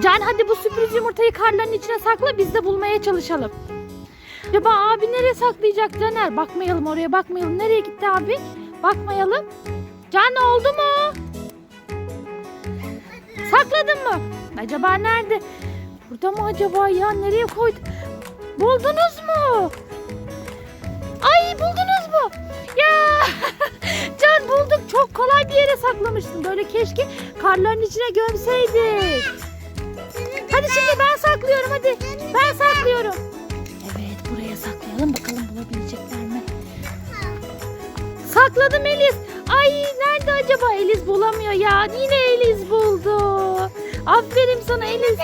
Can hadi bu sürpriz yumurtayı karların içine sakla biz de bulmaya çalışalım. Acaba abi nereye saklayacak Caner? Bakmayalım oraya bakmayalım. Nereye gitti abi? Bakmayalım. Can oldu mu? Sakladın mı? Acaba nerede? Burada mı acaba ya? Nereye koydu? Buldunuz mu? Ay buldunuz mu? Ya Can bulduk. Çok kolay bir yere saklamıştım. Böyle keşke karların içine gömseydik. Şimdi ben saklıyorum hadi. Ben saklıyorum. Evet buraya saklayalım bakalım bulabilecekler mi? Sakladım Eliz. Ay nerede acaba Eliz bulamıyor ya. Yine Eliz buldu. Aferin sana Eliz.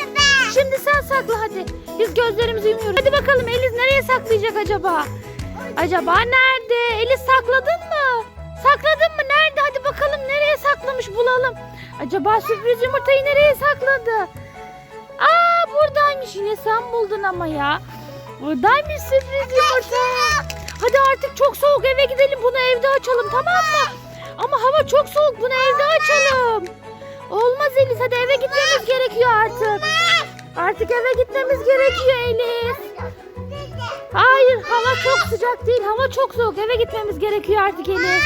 Şimdi sen sakla hadi. Biz gözlerimizi yumuyoruz. Hadi bakalım Eliz nereye saklayacak acaba? Acaba nerede? Eliz sakladın mı? Sakladın mı? Nerede? Hadi bakalım nereye saklamış bulalım. Acaba sürpriz yumurtayı nereye sakladı? Yine sen buldun ama ya. Buradaymış sürpriz yumurta. Hadi artık çok soğuk eve gidelim bunu evde açalım tamam mı? Ama hava çok soğuk bunu evde açalım. Olmaz Elis hadi eve gitmemiz gerekiyor artık. Artık eve gitmemiz gerekiyor Elis. Hayır hava çok sıcak değil hava çok soğuk eve gitmemiz gerekiyor artık Elis.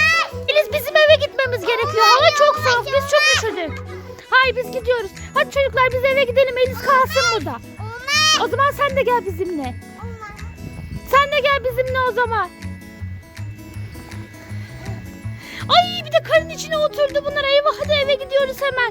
Elis bizim eve gitmemiz gerekiyor hava çok soğuk biz çok üşüdük. Hayır biz gidiyoruz. Hadi çocuklar biz eve gidelim Elis kalsın burada. O zaman sen de gel bizimle. Sen de gel bizimle o zaman. Ay bir de karın içine oturdu bunlar. Eyvah hadi eve gidiyoruz hemen.